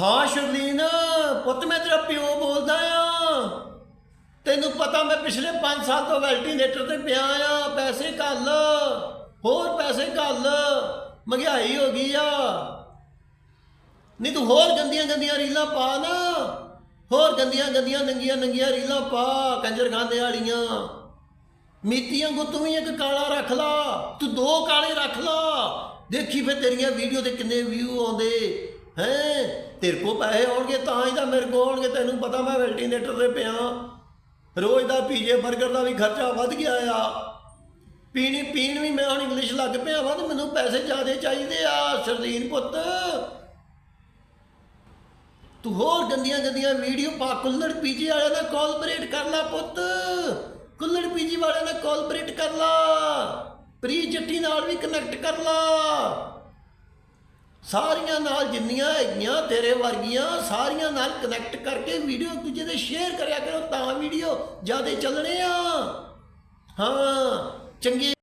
ਹਾਂ ਸ਼ਰਲੀਨ ਪੁੱਤ ਮੈਂ ਤੇਰਾ ਪਿਓ ਬੋਲਦਾ ਆ ਤੈਨੂੰ ਪਤਾ ਮੈਂ ਪਿਛਲੇ 5 ਸਾਲ ਤੋਂ ਵੈਂਟੀਲੇਟਰ ਤੇ ਪਿਆ ਆ ਪੈਸੇ ਘੱਲ। ਹੋਰ ਪੈਸੇ ਘੱਲ। ਮਹਿੰਗਾਈ ਹੋ ਗਈ ਆ। ਨਹੀਂ ਤੂੰ ਹੋਰ ਗੰਦੀਆਂ ਗੰਦੀਆਂ ਰੀਲਾਂ ਪਾ ਨਾ। ਹੋਰ ਗੰਦੀਆਂ ਗੰਦੀਆਂ ਨੰਗੀਆਂ ਨੰਗੀਆਂ ਰੀਲਾਂ ਪਾ, ਕੰਜਰ ਖਾਂਦੇ ਵਾਲੀਆਂ। ਮੀਤੀਆਂ ਕੋ ਤੂੰ ਵੀ ਇੱਕ ਕਾਲਾ ਰੱਖ ਲਾ। ਤੂੰ ਦੋ ਕਾਲੇ ਰੱਖ ਲਾ। ਦੇਖੀ ਫੇ ਤੇਰੀਆਂ ਵੀਡੀਓ ਤੇ ਕਿੰਨੇ ਵਿਊ ਆਉਂਦੇ। ਹੈ, ਤੇਰੇ ਕੋ ਪੈਸੇ ਆਉਣਗੇ ਤਾਂ ਹੀ ਤਾਂ ਮੇਰੇ ਕੋ ਆਉਣਗੇ ਤੈਨੂੰ ਪਤਾ ਮੈਂ ਵੈਂਟੀਲੇਟਰ ਤੇ ਪਿਆ। ਰੋਜ਼ ਦਾ ਪੀਜੇ 버ਗਰ ਦਾ ਵੀ ਖਰਚਾ ਵੱਧ ਗਿਆ ਆ। ਪੀਣੀ, ਪੀਣ ਵੀ ਮੈਂ ਹੁਣ ਇੰਗਲਿਸ਼ ਲੱਗ ਪਿਆ ਵਾ ਤੇ ਮੈਨੂੰ ਪੈਸੇ ਜ਼ਿਆਦੇ ਚਾਹੀਦੇ ਆ, ਸਰਦੀਨ ਪੁੱਤ। ਤੂੰ ਹੋਰ ਗੰਦੀਆਂ ਗੰਦੀਆਂ ਵੀਡੀਓ ਪਾ, ਕੁੱਲੜ ਪੀਜੀ ਵਾਲਿਆਂ ਨਾਲ ਕੋਲਬਰੇਟ ਕਰ ਲੈ ਪੁੱਤ। ਕੁੱਲੜ ਪੀਜੀ ਵਾਲਿਆਂ ਨਾਲ ਕੋਲਬਰੇਟ ਕਰ ਲਾ। ਪ੍ਰੀ ਜੱਟੀ ਨਾਲ ਵੀ ਕਨੈਕਟ ਕਰ ਲਾ। ਸਾਰੀਆਂ ਨਾਲ ਜਿੰਨੀਆਂ ਹੈਗੀਆਂ ਤੇਰੇ ਵਰਗੀਆਂ, ਸਾਰੀਆਂ ਨਾਲ ਕਨੈਕਟ ਕਰਕੇ ਵੀਡੀਓ ਦੂਜੇ ਦੇ ਸ਼ੇਅਰ ਕਰਿਆ ਕਰੋ, ਤਾਂ ਵੀਡੀਓ ਜ਼ਿਆਦਾ ਚੱਲਣੇ ਆ। ਹਾਂ, ਚੰਗੇ